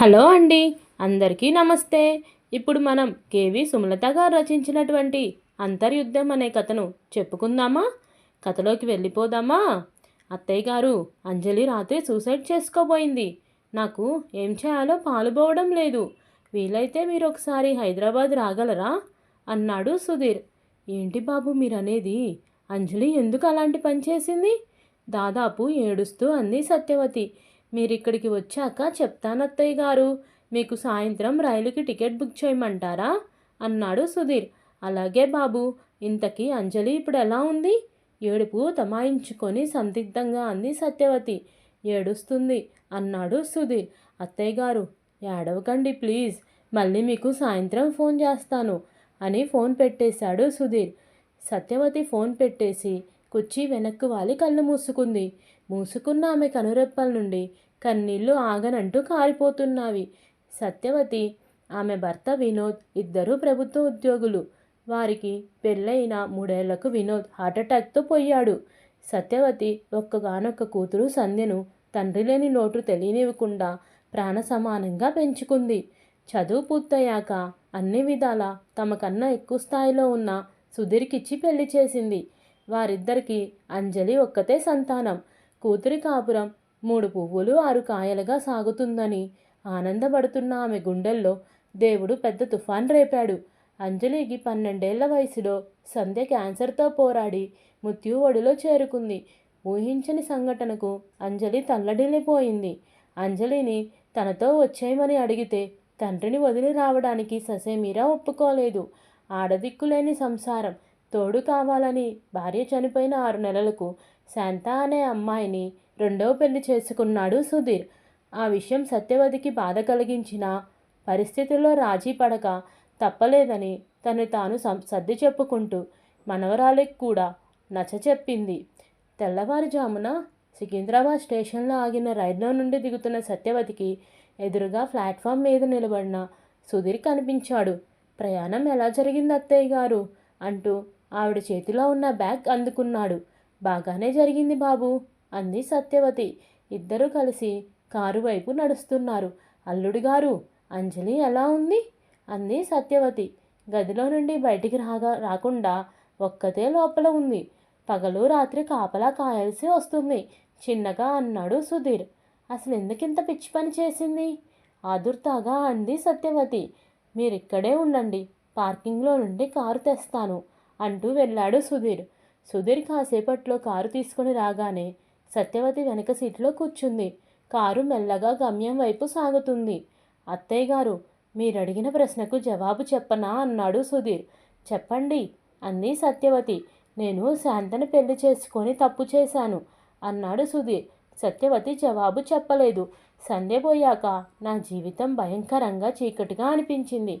Hello అండి అందరికీ నమస్తే. ఇప్పుడు మనం కేవి సుమలత గారు రచించినటువంటి అంతర్యుద్ధం అనే కథను చెప్పుకుందామా? కథలోకి వెళ్ళిపోదామా? అత్తయ్య గారు అంజలి రాత్రి సూసైడ్ చేసుకోబోయింది. నాకు ఏం చేయాలో పాలుపోవడం లేదు. వీలైతే మీరు ఒకసారి హైదరాబాద్ రాగలరా? అన్నాడు సుధీర్. ఏంటి బాబు మీరనేది? అంజలి ఎందుకు అలాంటి పని చేసింది? దాదాపు ఏడుస్తూ అంది సత్యవతి. మీరిక్కడికి వచ్చాక చెప్తాను అత్తయ్య గారు. మీకు సాయంత్రం రైలుకి టికెట్ బుక్ చేయమంటారా? అన్నాడు సుధీర్. అలాగే బాబు ఇంతకీ అంజలి ఇప్పుడు ఎలా ఉంది? ఏడుపు తమాయించుకొని సందిగ్ధంగా అంది సత్యవతి. ఏడుస్తుంది అన్నాడు సుధీర్. అత్తయ్య గారు ఏడవకండి ప్లీజ్. మళ్ళీ మీకు సాయంత్రం ఫోన్ చేస్తాను అని ఫోన్ పెట్టేశాడు సుధీర్. సత్యవతి ఫోన్ పెట్టేసి కుర్చీ వెనక్కు వాలి కళ్ళు మూసుకుంది. మూసుకున్న ఆమె కనురెప్పల నుండి కన్నీళ్ళు ఆగనంటూ కారిపోతున్నవి. సత్యవతి ఆమె భర్త వినోద్ ఇద్దరూ ప్రభుత్వ ఉద్యోగులు. వారికి పెళ్ళైన మూడేళ్ళకు వినోద్ హార్ట్అటాక్తో పోయాడు. సత్యవతి ఒక్కగానొక్క కూతురు సంధ్యను తండ్రి లేని లోటు తెలియనివ్వకుండా ప్రాణ సమానంగా పెంచుకుంది. చదువు పూర్తయ్యాక అన్ని విధాల తమకన్నా ఎక్కువ స్థాయిలో ఉన్న సుధీర్కిచ్చి పెళ్ళి చేసింది. వారిద్దరికీ అంజలి ఒక్కతే సంతానం. కూతురి కాపురం మూడు పువ్వులు ఆరు కాయలుగా సాగుతుందని ఆనందపడుతున్న ఆమె గుండెల్లో దేవుడు పెద్ద తుఫాన్ రేపాడు. అంజలికి పన్నెండేళ్ళ వయసులో సంధ్య క్యాన్సర్తో పోరాడి మృత్యు ఒడిలో చేరుకుంది. ఊహించని సంఘటనకు అంజలి తల్లడిల్లిపోయింది. అంజలిని తనతో వచ్చేయమని అడిగితే తండ్రిని వదిలి రావడానికి ససేమీరా ఒప్పుకోలేదు. ఆడదిక్కులేని సంసారం. తోడు కావాలని భార్య చనిపోయిన ఆరు నెలలకు శాంత అనే అమ్మాయిని రెండవ పెళ్ళి చేసుకున్నాడు సుధీర్. ఆ విషయం సత్యవతికి బాధ కలిగించిన పరిస్థితుల్లో రాజీ పడక తప్పలేదని తను తాను సర్ది చెప్పుకుంటూ మనవరాలికి కూడా నచ్చ చెప్పింది. తెల్లవారుజామున సికింద్రాబాద్ స్టేషన్లో ఆగిన రైల్లో నుండి దిగుతున్న సత్యవతికి ఎదురుగా ప్లాట్ఫామ్ మీద నిలబడిన సుధీర్ కనిపించాడు. ప్రయాణం ఎలా జరిగింది అత్తయ్య గారు? అంటూ ఆవిడ చేతిలో ఉన్న బ్యాగ్ అందుకున్నాడు. బాగానే జరిగింది బాబు అంది సత్యవతి. ఇద్దరూ కలిసి కారు వైపు నడుస్తున్నారు. అల్లుడు గారు అంజలి ఎలా ఉంది? అంది సత్యవతి. గదిలో నుండి బయటికి రాగా రాకుండా ఒక్కతే లోపల ఉంది. పగలు రాత్రి కాపలా కాయాల్సి వస్తుంది. చిన్నగా అన్నాడు సుధీర్. అసలు ఎందుకింత పిచ్చి పని చేసింది? ఆదుర్తాగా అంది సత్యవతి. మీరిక్కడే ఉండండి. పార్కింగ్లో నుండి కారు తెస్తాను. అంటూ వెళ్ళాడు సుధీర్. సుధీర్ కాసేపట్లో కారు తీసుకుని రాగానే సత్యవతి వెనక సీట్లో కూర్చుంది. కారు మెల్లగా గమ్యం వైపు సాగుతుంది. అత్తయ్య గారు మీరడిగిన ప్రశ్నకు జవాబు చెప్పనా? అన్నాడు సుధీర్. చెప్పండి అంది సత్యవతి. నేను శాంతను పెళ్ళి చేసుకొని తప్పు చేశాను అన్నాడు సుధీర్. సత్యవతి జవాబు చెప్పలేదు. సంధ్య పోయాక నా జీవితం భయంకరంగా చీకటిగా అనిపించింది.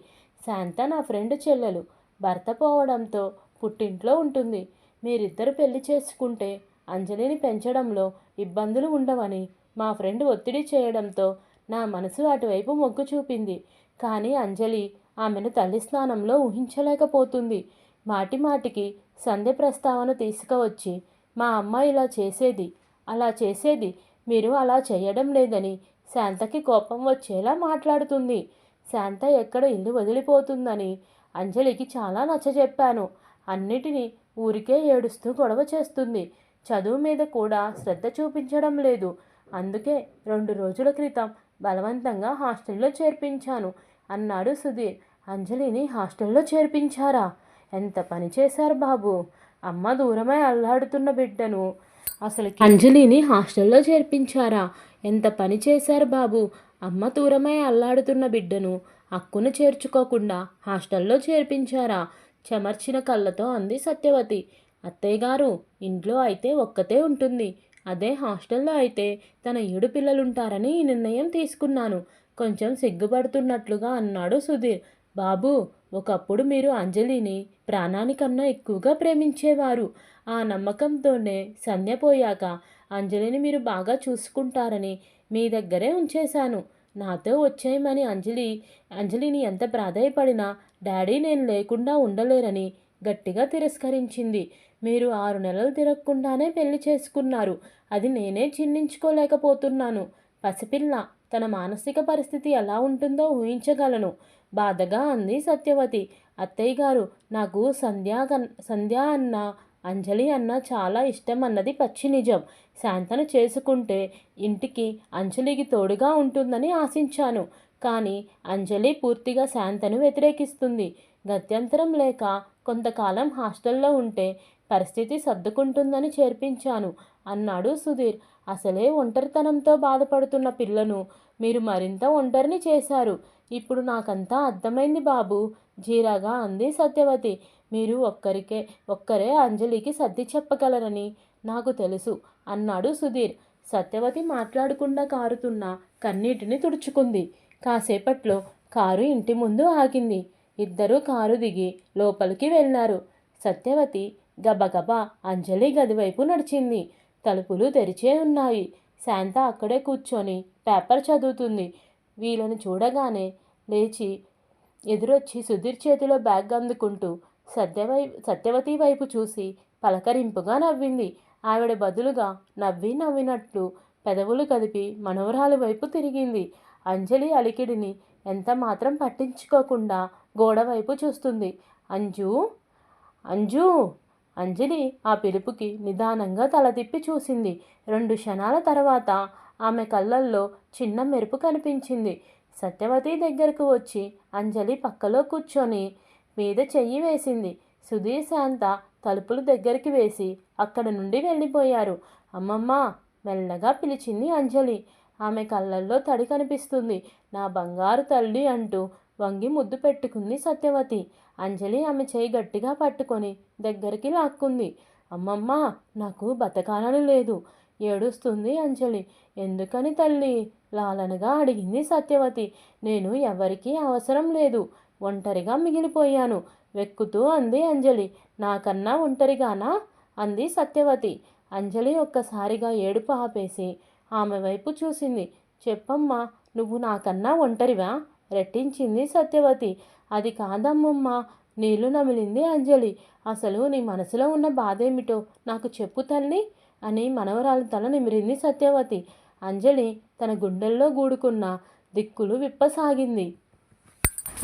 శాంత నా ఫ్రెండ్ చెల్లెలు. భర్త పోవడంతో పుట్టింట్లో ఉంటుంది. మీరిద్దరు పెళ్ళి చేసుకుంటే అంజలిని పెంచడంలో ఇబ్బందులు ఉండవని మా ఫ్రెండ్ ఒత్తిడి చేయడంతో నా మనసు అటువైపు మొగ్గు చూపింది. కానీ అంజలి ఆమెను తల్లి స్నానంలో ఊహించలేకపోతుంది. మాటి మాటికి సంధ్య ప్రస్తావన తీసుకువచ్చి మా అమ్మ ఇలా చేసేది అలా చేసేది మీరు అలా చేయడం లేదని శాంతకి కోపం వచ్చేలా మాట్లాడుతుంది. శాంత ఎక్కడ ఇల్లు వదిలిపోతుందని అంజలికి చాలా నచ్చజెప్పాను. అన్నిటినీ ఊరికే ఏడుస్తూ గొడవ చేస్తుంది. చదువు మీద కూడా శ్రద్ధ చూపించడం లేదు. అందుకే రెండు రోజుల క్రితం బలవంతంగా హాస్టల్లో చేర్పించాను అన్నాడు సుధీర్. అంజలిని హాస్టల్లో చేర్పించారా? ఎంత పని చేశారు బాబు? అమ్మ దూరమై అల్లాడుతున్న బిడ్డను. అసలు అంజలిని హాస్టల్లో చేర్పించారా? ఎంత పని చేశారు బాబు? అమ్మ దూరమై అల్లాడుతున్న బిడ్డను అక్కును చేర్చుకోకుండా హాస్టల్లో చేర్పించారా? చెమర్చిన కళ్ళతో అంది సత్యవతి. అత్తయ్యగారు ఇంట్లో అయితే ఒక్కతే ఉంటుంది. అదే హాస్టల్లో అయితే తన ఏడు పిల్లలుంటారని ఈ నిర్ణయం తీసుకున్నాను. కొంచెం సిగ్గుపడుతున్నట్లుగా అన్నాడు సుధీర్. బాబు ఒకప్పుడు మీరు అంజలిని ప్రాణానికన్నా ఎక్కువగా ప్రేమించేవారు. ఆ నమ్మకంతోనే సంధ్య పోయాక అంజలిని మీరు బాగా చూసుకుంటారని మీ దగ్గరే ఉంచేశాను. నాతో వచ్చేయమని అంజలి అంజలిని ఎంత ప్రాధాయపడినా డాడీ నేను లేకుండా ఉండలేరని గట్టిగా తిరస్కరించింది. మీరు ఆరు నెలలు తిరగకుండానే పెళ్ళి చేసుకున్నారు. అది నేనే చిన్నించుకోలేకపోతున్నాను పసిపిల్ల తన మానసిక పరిస్థితి ఎలా ఉంటుందో ఊహించగలను. బాధగా అంది సత్యవతి. అత్తయ్య గారు నాకు సంధ్యా సంధ్యా అన్న అంజలి అన్న చాలా ఇష్టం అన్నది పచ్చి నిజం. శాంతను చేసుకుంటే ఇంటికి అంజలికి తోడుగా ఉంటుందని ఆశించాను. కానీ అంజలి పూర్తిగా శాంతను వ్యతిరేకిస్తుంది. గత్యంతరం లేక కొంతకాలం హాస్టల్లో ఉంటే పరిస్థితి సర్దుకుంటుందని చేర్పించాను. అన్నాడు సుధీర్. అసలే ఒంటరితనంతో బాధపడుతున్న పిల్లను మీరు మరింత ఒంటరిని చేశారు. ఇప్పుడు నాకంతా అర్థమైంది బాబు. జీరాగా అంది సత్యవతి. మీరు ఒక్కరికే ఒక్కరే అంజలికి సర్ది చెప్పగలరని నాకు తెలుసు అన్నాడు సుధీర్. సత్యవతి మాట్లాడకుండా కారుతున్న కన్నీటిని తుడుచుకుంది. కాసేపట్లో కారు ఇంటి ముందు ఆగింది. ఇద్దరూ కారు దిగి లోపలికి వెళ్ళారు సత్యవతి గబగబా అంజలి గదివైపు నడిచింది. తలుపులు తెరిచే ఉన్నాయి. శాంత అక్కడే కూర్చొని పేపర్ చదువుతుంది. వీళ్ళని చూడగానే లేచి ఎదురొచ్చి సుధీర్ చేతిలో బ్యాగ్ అందుకుంటూ సత్యవై సత్యవతి వైపు చూసి పలకరింపుగా నవ్వింది. ఆవిడ బదులుగా నవ్వి నవ్వినట్లు పెదవులు కదిపి మనవరాలి వైపు తిరిగింది. అంజలి అలికిడిని ఎంత మాత్రం పట్టించుకోకుండా గోడవైపు చూస్తుంది. అంజు అంజు! అంజలి ఆ పిలుపుకి నిదానంగా తల తిప్పి చూసింది. రెండు క్షణాల తర్వాత ఆమె కళ్ళల్లో చిన్న మెరుపు కనిపించింది. సత్యవతి దగ్గరకు వచ్చి అంజలి పక్కలో కూర్చొని మీద చెయ్యి వేసింది. సుధీర్ శాంత తలుపులు దగ్గరికి వేసి అక్కడ నుండి వెళ్ళిపోయారు. అమ్మమ్మ! మెల్లగా పిలిచింది అంజలి. ఆమె కళ్ళల్లో తడి కనిపిస్తుంది. నా బంగారు తల్లి అంటూ వంగి ముద్దు పెట్టుకుంది సత్యవతి. అంజలి ఆమె చేయి గట్టిగా పట్టుకొని దగ్గరికి లాక్కుంది. అమ్మమ్మ నాకు బతకాలని లేదు. ఏడుస్తుంది అంజలి. ఎందుకని తల్లి? లాలనగా అడిగింది సత్యవతి. నేను ఎవరికీ అవసరం లేదు. ఒంటరిగా మిగిలిపోయాను. వెక్కుతూ అంది అంజలి. నాకన్నా ఒంటరిగానా? అంది సత్యవతి. అంజలి ఒక్కసారిగా ఏడుపు ఆపేసి ఆమె వైపు చూసింది. చెప్పమ్మా నువ్వు నాకన్నా ఒంటరివా? రెట్టించింది సత్యవతి. అది కాదమ్మమ్మా నీళ్ళు నమిలింది అంజలి. అసలు నీ మనసులో ఉన్న బాధేమిటో నాకు చెప్పు తల్లి అని మనవరాలు తల నిమిరింది సత్యవతి. అంజలి తన గుండెల్లో గూడుకున్న దిక్కులు విప్పసాగింది.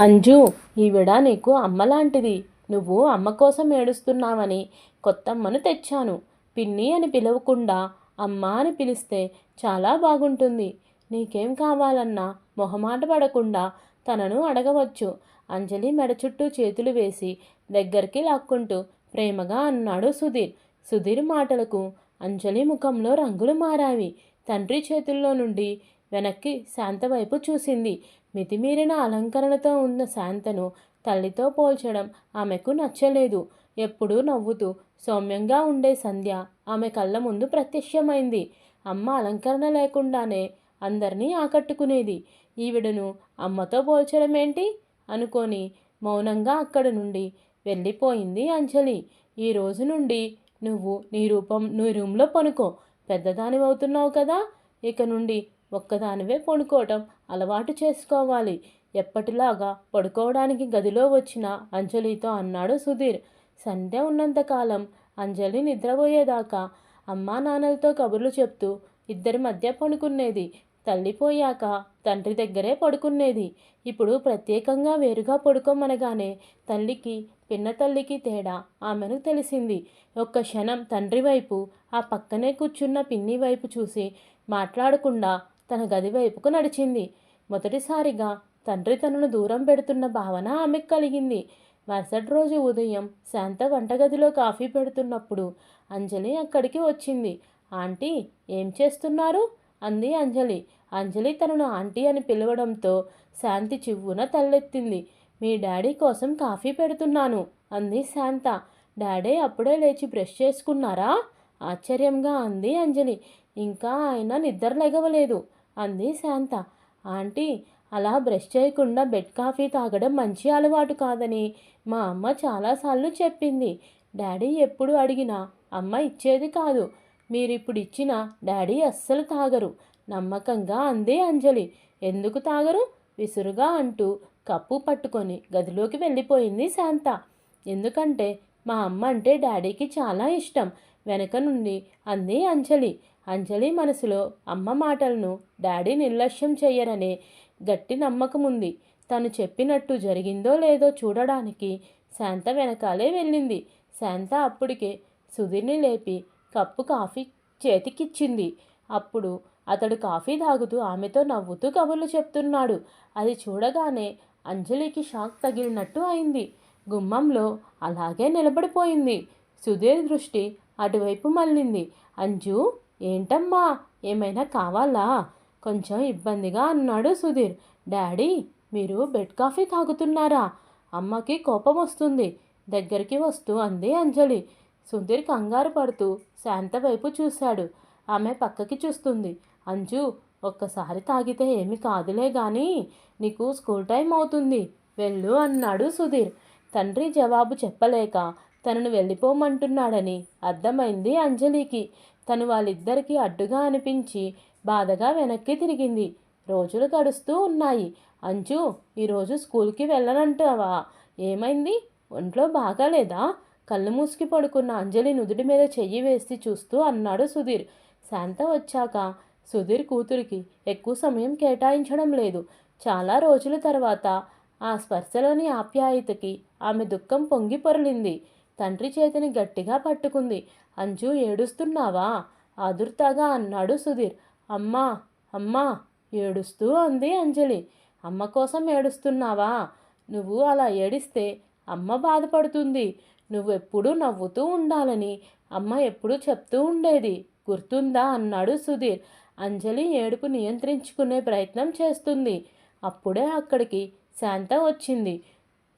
అంజు ఈవిడ నీకు అమ్మలాంటిది. నువ్వు అమ్మ కోసం ఏడుస్తున్నావని కొత్తమ్మను తెచ్చాను. పిన్ని అని పిలవకుండా అమ్మ అని పిలిస్తే చాలా బాగుంటుంది. నీకేం కావాలన్నా మొహమాట పడకుండా తనను అడగవచ్చు. అంజలి మెడ చుట్టూ చేతులు వేసి దగ్గరికి లాక్కుంటూ ప్రేమగా అన్నాడు సుధీర్. సుధీర్ మాటలకు అంజలి ముఖంలో రంగులు మారావి తండ్రి చేతుల్లో నుండి వెనక్కి శాంత వైపు చూసింది. మితిమీరిన అలంకరణతో ఉన్న శాంతను తల్లితో పోల్చడం ఆమెకు నచ్చలేదు. ఎప్పుడూ నవ్వుతూ సౌమ్యంగా ఉండే సంధ్య ఆమె కళ్ళ ముందు ప్రత్యక్షమైంది. అమ్మ అలంకరణ లేకుండానే అందరినీ ఆకట్టుకునేది. ఈవిడను అమ్మతో పోల్చడం ఏంటి అనుకొని మౌనంగా అక్కడి నుండి వెళ్ళిపోయింది అంజలి. ఈ రోజు నుండి నువ్వు నీ రూపం నీ రూమ్లో పనుకో. పెద్దదాని అవుతున్నావు కదా. ఇక నుండి ఒక్కదానివే పడుకోవటం అలవాటు చేసుకోవాలి. ఎప్పటిలాగా పడుకోవడానికి గదిలో వచ్చిన అంజలితో అన్నాడు సుధీర్. సంధ్య ఉన్నంతకాలం అంజలి నిద్రపోయేదాకా అమ్మా నాన్నలతో కబుర్లు చెప్తూ ఇద్దరి మధ్య పడుకునేది. తల్లిపోయాక తండ్రి దగ్గరే పడుకునేది. ఇప్పుడు ప్రత్యేకంగా వేరుగా పడుకోమనగానే తల్లికి పిన్న తల్లికి తేడా ఆమెను తెలిసింది. ఒక్క క్షణం తండ్రి వైపు ఆ పక్కనే కూర్చున్న పిన్ని వైపు చూసి మాట్లాడకుండా తన గది వైపుకు నడిచింది. మొదటిసారిగా తండ్రి తనను దూరం పెడుతున్న భావన ఆమెకు కలిగింది. మరుసటి రోజు ఉదయం శాంత వంటగదిలో కాఫీ పెడుతున్నప్పుడు అంజలి అక్కడికి వచ్చింది. ఆంటీ ఏం చేస్తున్నారు? అంది అంజలి. అంజలి తనను ఆంటీ అని పిలవడంతో శాంతి చివ్వున తలెత్తింది. మీ డాడీ కోసం కాఫీ పెడుతున్నాను అంది శాంత. డాడీ అప్పుడే లేచి బ్రష్ చేసుకున్నారా? ఆశ్చర్యంగా అంది అంజలి. ఇంకా ఆయన నిద్ర లెగవలేదు అంది శాంత. ఆంటీ అలా బ్రష్ చేయకుండా బెడ్ కాఫీ తాగడం మంచి అలవాటు కాదని మా అమ్మ చాలాసార్లు చెప్పింది. డాడీ ఎప్పుడు అడిగినా అమ్మ ఇచ్చేది కాదు. మీరిప్పుడు ఇచ్చిన డాడీ అస్సలు తాగరు. నమ్మకంగా అందే అంజలి. ఎందుకు తాగరు? విసురుగా అంటూ కప్పు పట్టుకొని గదిలోకి వెళ్ళిపోయింది శాంత. ఎందుకంటే మా అమ్మ అంటే డాడీకి చాలా ఇష్టం. వెనక నుండి అంది అంజలి. అంజలి మనసులో అమ్మ మాటలను డాడీ నిర్లక్ష్యం చెయ్యరనే గట్టి నమ్మకం ఉంది తను చెప్పినట్టు జరిగిందో లేదో చూడడానికి శాంత వెనకాలే వెళ్ళింది. శాంత అప్పటికే సుధీర్ని లేపి కప్పు కాఫీ చేతికిచ్చింది. అప్పుడు అతడు కాఫీ తాగుతూ ఆమెతో నవ్వుతూ కబుర్లు చెప్తున్నాడు. అది చూడగానే అంజలికి షాక్ తగిలినట్టు అయింది. గుమ్మంలో అలాగే నిలబడిపోయింది. సుధీర్ దృష్టి అటువైపు మళ్ళింది. అంజు ఏంటమ్మా? ఏమైనా కావాలా? కొంచెం ఇబ్బందిగా అన్నాడు సుధీర్. డాడీ మీరు బెడ్ కాఫీ తాగుతున్నారా? అమ్మకి కోపం వస్తుంది. దగ్గరికి వస్తూ అంది అంజలి. సుధీర్ కంగారు పడుతూ శాంత వైపు చూశాడు. ఆమె పక్కకి చూస్తుంది. అంజు ఒక్కసారి తాగితే ఏమి కాదులే కానీ నీకు స్కూల్ టైం అవుతుంది. వెళ్ళు అన్నాడు సుధీర్. తండ్రి జవాబు చెప్పలేక తనను వెళ్ళిపోమంటున్నాడని అర్థమైంది అంజలికి. తను వాళ్ళిద్దరికీ అడ్డుగా అనిపించి బాధగా వెనక్కి తిరిగింది. రోజులు గడుస్తూ ఉన్నాయి. అంజు ఈరోజు స్కూల్కి వెళ్ళనంటావా? ఏమైంది? ఒంట్లో బాగాలేదా? కళ్ళు మూసుకి పడుకున్న అంజలి నుదుడి మీద చెయ్యి వేసి చూస్తూ అన్నాడు సుధీర్. శాంత వచ్చాక సుధీర్ కూతురికి ఎక్కువ సమయం కేటాయించడం లేదు. చాలా రోజుల తర్వాత ఆ స్పర్శలోని ఆప్యాయతకి ఆమె దుఃఖం పొంగి పొరలింది. తండ్రి చేతిని గట్టిగా పట్టుకుంది. అంజు ఏడుస్తున్నావా? ఆదుర్తాగా అన్నాడు సుధీర్. అమ్మా అమ్మా ఏడుస్తూ అంది అంజలి. అమ్మ కోసం ఏడుస్తున్నావా? నువ్వు అలా ఏడిస్తే అమ్మ బాధపడుతుంది. నువ్వెప్పుడూ నవ్వుతూ ఉండాలని అమ్మ ఎప్పుడూ చెప్తూ ఉండేది. గుర్తుందా? అన్నాడు సుధీర్. అంజలి ఏడుపు నియంత్రించుకునే ప్రయత్నం చేస్తుంది. అప్పుడే అక్కడికి శాంత వచ్చింది.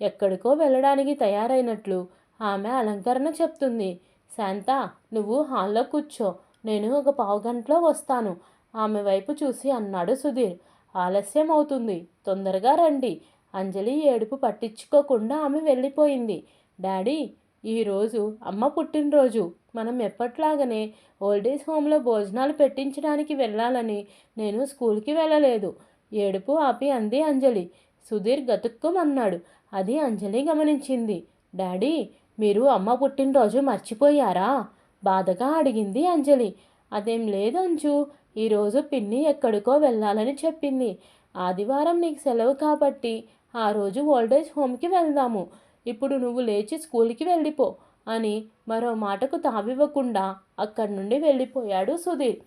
ఎక్కడికో వెళ్ళడానికి తయారైనట్లు ఆమె అలంకరణ చెప్తుంది. శాంత నువ్వు హాల్లో కూర్చో. నేను ఒక పావు గంటలో వస్తాను. ఆమె వైపు చూసి అన్నాడు సుధీర్. ఆలస్యం అవుతుంది తొందరగా రండి. అంజలి ఏడుపు పట్టించుకోకుండా ఆమె వెళ్ళిపోయింది. డాడీ ఈరోజు అమ్మ పుట్టినరోజు. మనం ఎప్పట్లాగనే ఓల్డేజ్ హోమ్లో భోజనాలు పెట్టించడానికి వెళ్ళాలని నేను స్కూల్కి వెళ్ళలేదు. ఏడుపు ఆపి అంది అంజలి. సుధీర్ గతుక్కుమన్నాడు. అది అంజలి గమనించింది. డాడీ మీరు అమ్మ పుట్టినరోజు మర్చిపోయారా? బాధగా అడిగింది అంజలి. అదేం లేదు అంచు ఈరోజు పిన్ని ఎక్కడికో వెళ్ళాలని చెప్పింది. ఆదివారం నీకు సెలవు కాబట్టి ఆ రోజు ఓల్డేజ్ హోమ్కి వెళ్దాము. ఇప్పుడు నువ్వు లేచి స్కూల్కి వెళ్ళిపో అని మరో మాటకు తావివ్వకుండా అక్కడి నుండి వెళ్ళిపోయాడు సుధీర్.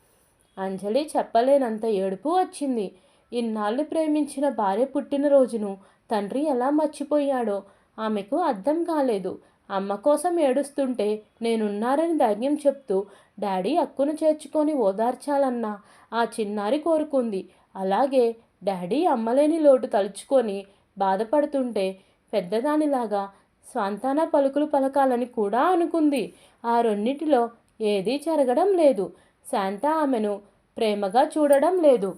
అంజలి చెప్పలేనంత ఏడుపు వచ్చింది. ఇన్నాళ్ళు ప్రేమించిన భార్య పుట్టినరోజును తండ్రి ఎలా మర్చిపోయాడో ఆమెకు అర్థం కాలేదు. అమ్మ కోసం ఏడుస్తుంటే నేనున్నారని ధైర్యం చెప్తూ డాడీ అక్కును చేర్చుకొని ఓదార్చాలన్న ఆ చిన్నారి కోరుకుంది. అలాగే డాడీ అమ్మలేని లోటు తలుచుకొని బాధపడుతుంటే పెద్దదానిలాగా స్వాంతాన పలుకులు పలకాలని కూడా అనుకుంది. ఆ రెండిటిలో ఏదీ జరగడం లేదు. శాంత ఆమెను ప్రేమగా చూడడం లేదు.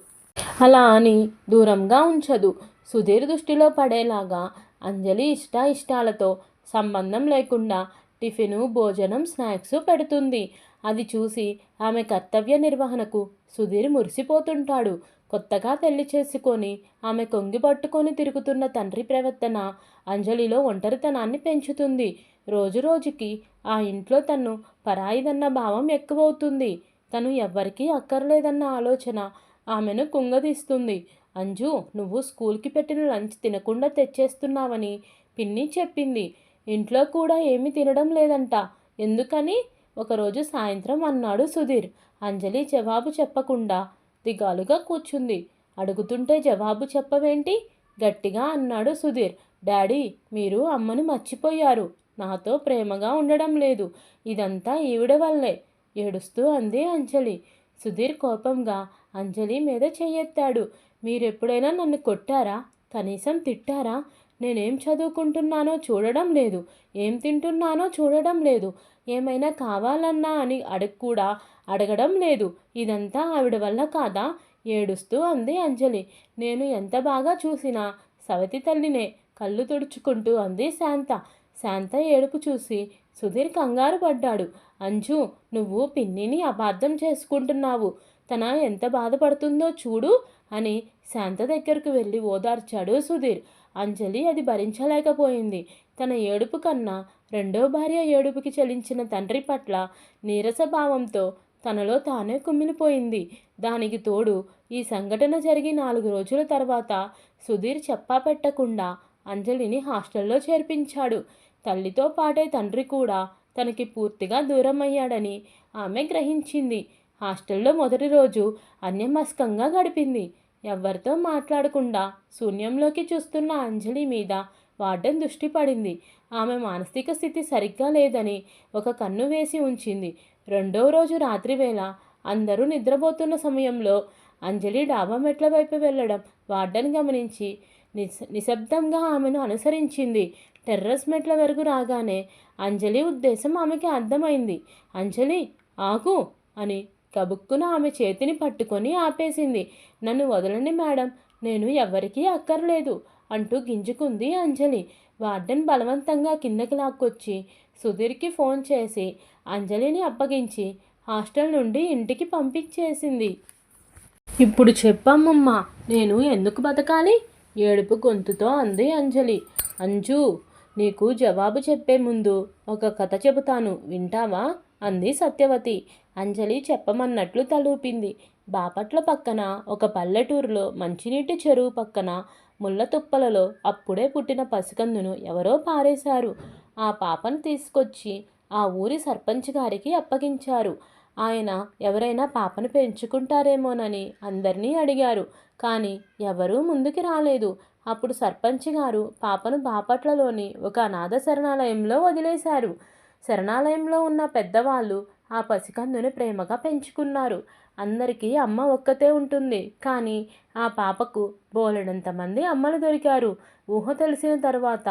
అలా అని దూరంగా ఉంచదు. సుధీర్ దృష్టిలో పడేలాగా అంజలి ఇష్టాయిష్టాలతో ఇష్టాలతో సంబంధం లేకుండా టిఫిను భోజనం స్నాక్స్ పెడుతుంది. అది చూసి ఆమె కర్తవ్య నిర్వహణకు సుధీర్ మురిసిపోతుంటాడు. కొత్తగా పెళ్ళి చేసుకొని ఆమె కొంగి పట్టుకొని తిరుగుతున్న తండ్రి ప్రవర్తన అంజలిలో ఒంటరితనాన్ని పెంచుతుంది. రోజు రోజుకి ఆ ఇంట్లో తను పరాయిదన్న భావం ఎక్కువవుతుంది. తను ఎవ్వరికీ అక్కర్లేదన్న ఆలోచన ఆమెను కుంగదీస్తుంది. అంజు నువ్వు స్కూల్కి పెట్టిన లంచ్ తినకుండా తెచ్చేస్తున్నావని పిన్ని చెప్పింది. ఇంట్లో కూడా ఏమీ తినడం లేదంట. ఎందుకని? ఒకరోజు సాయంత్రం అన్నాడు సుధీర్. అంజలి జవాబు చెప్పకుండా దిగాలుగా కూర్చుంది. అడుగుతుంటే జవాబు చెప్పవేంటి? గట్టిగా అన్నాడు సుధీర్. డాడీ మీరు అమ్మను మర్చిపోయారు. నాతో ప్రేమగా ఉండడం లేదు. ఇదంతా ఈవిడ వల్లే ఏడుస్తూ అంది అంజలి. సుధీర్ కోపంగా అంజలి మీద చెయ్యెత్తాడు. మీరెప్పుడైనా నన్ను కొట్టారా? కనీసం తిట్టారా? నేనేం చదువుకుంటున్నానో చూడడం లేదు. ఏం తింటున్నానో చూడడం లేదు. ఏమైనా కావాలన్నా అని అడగ కూడా అడగడం లేదు. ఇదంతా ఆవిడ వల్ల కాదా? ఏడుస్తూ అంది అంజలి. నేను ఎంత బాగా చూసినా సవతి తల్లినే కళ్ళు తుడుచుకుంటూ అంది శాంత. శాంత ఏడుపు చూసి సుధీర్ కంగారు పడ్డాడు. అంజు నువ్వు పిన్నిని అపార్థం చేసుకుంటున్నావు. తన ఎంత బాధపడుతుందో చూడు. అని శాంత దగ్గరకు వెళ్ళి ఓదార్చాడు సుధీర్. అంజలి అది భరించలేకపోయింది. తన ఏడుపు కన్నా రెండో భార్య ఏడుపుకి చెలించిన తండ్రి పట్ల నీరస భావంతో తనలో తానే కుమ్మిలిపోయింది. దానికి తోడు ఈ సంఘటన జరిగి నాలుగు రోజుల తర్వాత సుధీర్ చెప్పా పెట్టకుండా అంజలిని హాస్టల్లో చేర్పించాడు. తల్లితో పాటే తండ్రి కూడా తనకి పూర్తిగా దూరం అయ్యాడని ఆమె గ్రహించింది. హాస్టల్లో మొదటి రోజు అన్యమస్కంగా గడిపింది. ఎవ్వరితో మాట్లాడకుండా శూన్యంలోకి చూస్తున్న అంజలి మీద వార్డెన్ దృష్టి పడింది. ఆమె మానసిక స్థితి సరిగ్గా లేదని ఒక కన్ను వేసి ఉంచింది. రెండో రోజు రాత్రివేళ అందరూ నిద్రపోతున్న సమయంలో అంజలి డాబా మెట్ల వైపు వెళ్ళడం వార్డెన్ గమనించి నిశ నిశ్శబ్దంగా ఆమెను అనుసరించింది. టెర్రస్ మెట్ల వరకు రాగానే అంజలి ఉద్దేశం ఆమెకి అర్థమైంది. అంజలి ఆగు అని కబుక్కున ఆమె చేతిని పట్టుకొని ఆపేసింది. నన్ను వదలండి మేడం నేను ఎవ్వరికీ అక్కర్లేదు అంటూ గింజుకుంది అంజలి. వార్డెన్ బలవంతంగా కిందకి లాక్కొచ్చి సుధీర్కి ఫోన్ చేసి అంజలిని అప్పగించి హాస్టల్ నుండి ఇంటికి పంపించేసింది. ఇప్పుడు చెప్పమ్మమ్మా నేను ఎందుకు బతకాలి? ఏడుపు గొంతుతో అంది అంజలి. అంజు నీకు జవాబు చెప్పే ముందు ఒక కథ చెబుతాను. వింటావా? అంది సత్యవతి. అంజలి చెప్పమన్నట్లు తలూపింది. బాపట్ల పక్కన ఒక పల్లెటూరులో మంచినీటి చెరువు పక్కన ముళ్ళ తుప్పలలో అప్పుడే పుట్టిన పసికందును ఎవరో పారేశారు. ఆ పాపను తీసుకొచ్చి ఆ ఊరి సర్పంచ్ గారికి అప్పగించారు. ఆయన ఎవరైనా పాపను పెంచుకుంటారేమోనని అందరినీ అడిగారు. కానీ ఎవరూ ముందుకు రాలేదు. అప్పుడు సర్పంచ్ గారు పాపను బాపట్లలోని ఒక అనాథ శరణాలయంలో వదిలేశారు. శరణాలయంలో ఉన్న పెద్దవాళ్ళు ఆ పసికందుని ప్రేమగా పెంచుకున్నారు. అందరికీ అమ్మ ఒక్కతే ఉంటుంది. కానీ ఆ పాపకు బోలెడంత మంది అమ్మలు దొరికారు. ఊహ తెలిసిన తర్వాత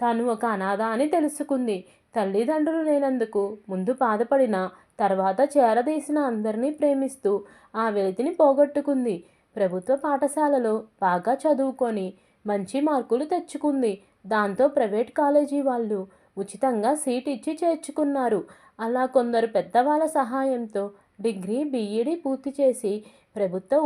తాను ఒక అనాథ అని తెలుసుకుంది. తల్లిదండ్రులు లేనందుకు ముందు బాధపడిన తర్వాత చేరదీసిన అందరినీ ప్రేమిస్తూ ఆ వెలితిని పోగొట్టుకుంది. ప్రభుత్వ పాఠశాలలో బాగా చదువుకొని మంచి మార్కులు తెచ్చుకుంది. దాంతో ప్రైవేట్ కాలేజీ వాళ్ళు ఉచితంగా సీట్ ఇచ్చి చేర్చుకున్నారు. అలా కొందరు పెద్దవాళ్ళ సహాయంతో డిగ్రీ బీఈడి పూర్తి చేసి ప్రభుత్వ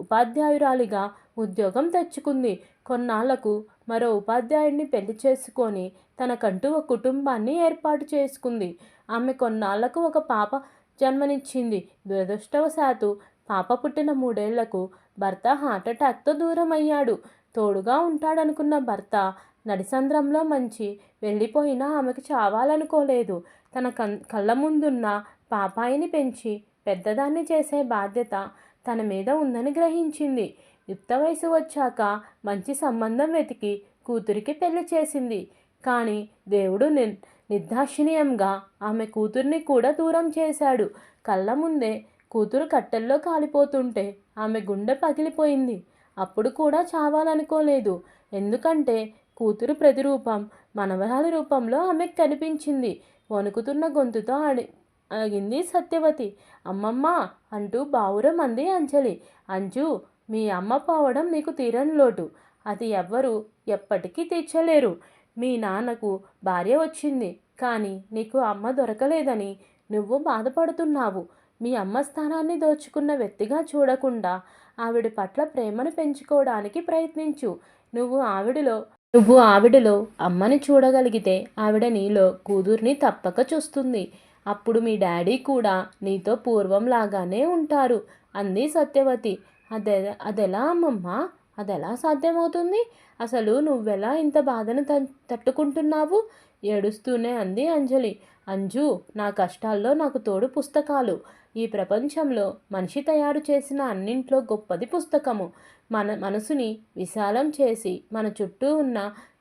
ఉపాధ్యాయురాలిగా ఉద్యోగం తెచ్చుకుంది. కొన్నాళ్ళకు మరో ఉపాధ్యాయుడిని పెళ్ళి చేసుకొని తనకంటూ ఒక కుటుంబాన్ని ఏర్పాటు చేసుకుంది. ఆమె కొన్నాళ్ళకు ఒక పాప జన్మనిచ్చింది. దురదృష్టవశాత్తు పాప పుట్టిన మూడేళ్ళకు భర్త హార్ట్అటాక్తో దూరం అయ్యాడు తోడుగా ఉంటాడనుకున్న భర్త నడిసంద్రంలో మంచి వెళ్ళిపోయినా ఆమెకు చావాలనుకోలేదు. తన కళ్ళ ముందున్న పాపాయిని పెంచి పెద్దదాన్ని చేసే బాధ్యత తన మీద ఉందని గ్రహించింది. యుక్త వయసు వచ్చాక మంచి సంబంధం వెతికి కూతురికి పెళ్ళి చేసింది. కానీ దేవుడు ని నిర్దాక్షిణ్యంగా ఆమె కూతుర్ని కూడా దూరం చేశాడు. కళ్ళ ముందే కూతురు కట్టెల్లో కాలిపోతుంటే ఆమె గుండె పగిలిపోయింది. అప్పుడు కూడా చావాలనుకోలేదు. ఎందుకంటే కూతురు ప్రతిరూపం మనవరాల రూపంలో ఆమెకు కనిపించింది. వణుకుతున్న గొంతుతో అడి అడిగింది సత్యవతి. అమ్మమ్మ అంటూ బావురం అంది అంజలి. అంజు మీ అమ్మ పోవడం నీకు తీరని లోటు. అది ఎవ్వరు ఎప్పటికీ తీర్చలేరు. మీ నాన్నకు భార్య వచ్చింది కానీ నీకు అమ్మ దొరకలేదని నువ్వు బాధపడుతున్నావు. మీ అమ్మ స్థానాన్ని దోచుకున్న వ్యక్తిగా చూడకుండా ఆవిడ పట్ల ప్రేమను పెంచుకోవడానికి ప్రయత్నించు. నువ్వు ఆవిడలో నువ్వు ఆవిడలో అమ్మని చూడగలిగితే ఆవిడ నీలో కూతుర్ని తప్పక చూస్తుంది. అప్పుడు మీ డాడీ కూడా నీతో పూర్వంలాగానే ఉంటారు. అంది సత్యవతి. అదే అదెలా అమ్మమ్మా? అదెలా సాధ్యమవుతుంది? అసలు నువ్వెలా ఇంత బాధను తట్టుకుంటున్నావు? ఏడుస్తూనే అంది అంజలి. అంజు నా కష్టాల్లో నాకు తోడు పుస్తకాలు. ఈ ప్రపంచంలో మనిషి తయారు చేసిన అన్నింట్లో గొప్పది పుస్తకము. మన మనసుని విశాలం చేసి మన చుట్టూ ఉన్న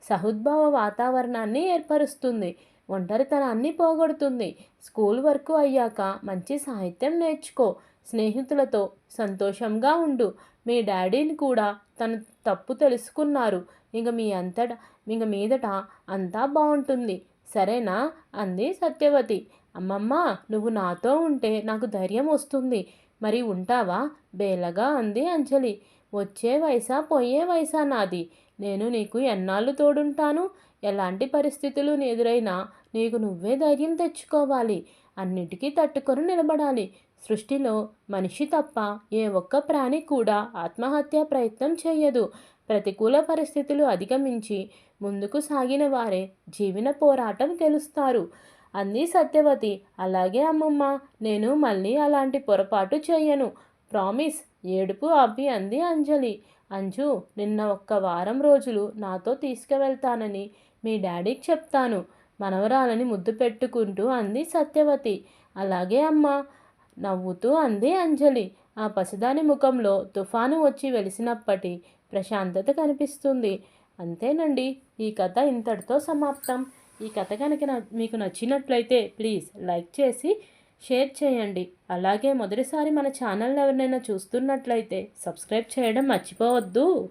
సహుద్భావ వాతావరణాన్ని ఏర్పరుస్తుంది. ఒంటరితనాన్ని పోగొడుతుంది. స్కూల్ వరకు అయ్యాక మంచి సాహిత్యం నేర్చుకో. స్నేహితులతో సంతోషంగా ఉండు. మీ డాడీని కూడా తన తప్పు తెలుసుకున్నారు. ఇంక మీ అంతట ఇంక మీదట అంతా బాగుంటుంది సరేనా? అంది సత్యవతి. అమ్మమ్మ నువ్వు నాతో ఉంటే నాకు ధైర్యం వస్తుంది. మరి ఉంటావా? బేలగా అంది అంజలి. వచ్చే వయసా పోయే వయసా నాది. నేను నీకు ఎన్నాళ్ళు తోడుంటాను? ఎలాంటి పరిస్థితులు ఎదురైనా నీకు నువ్వే ధైర్యం తెచ్చుకోవాలి. అన్నిటికీ తట్టుకొని నిలబడాలి. సృష్టిలో మనిషి తప్ప ఏ ఒక్క ప్రాణి కూడా ఆత్మహత్య ప్రయత్నం చేయదు. ప్రతికూల పరిస్థితులు అధిగమించి ముందుకు సాగిన వారే జీవన పోరాటం గెలుస్తారు. అంది సత్యవతి. అలాగే అమ్మమ్మ నేను మళ్ళీ అలాంటి పొరపాటు చేయను. ప్రామిస్. ఏడుపు ఆపి అంది అంజలి. అంజు నిన్న ఒక్క వారం రోజులు నాతో తీసుకువెళ్తానని మీ డాడీకి చెప్తాను. మనవరాలని ముద్దు పెట్టుకుంటూ అంది సత్యవతి. అలాగే అమ్మ నవ్వుతూ అంది అంజలి. ఆ పసిదాని ముఖంలో తుఫాను వచ్చి వెలిసినప్పటి ప్రశాంతత కనిపిస్తుంది. అంతేనండి ఈ కథ ఇంతటితో సమాప్తం. ఈ కథ కనుక మీకు నచ్చినట్లయితే ప్లీజ్ లైక్ చేసి షేర్ చేయండి. అలాగే మొదటిసారి మన ఛానల్ ఎవరినైనా చూస్తున్నట్లయితే సబ్స్క్రైబ్ చేయడం మర్చిపోవద్దు.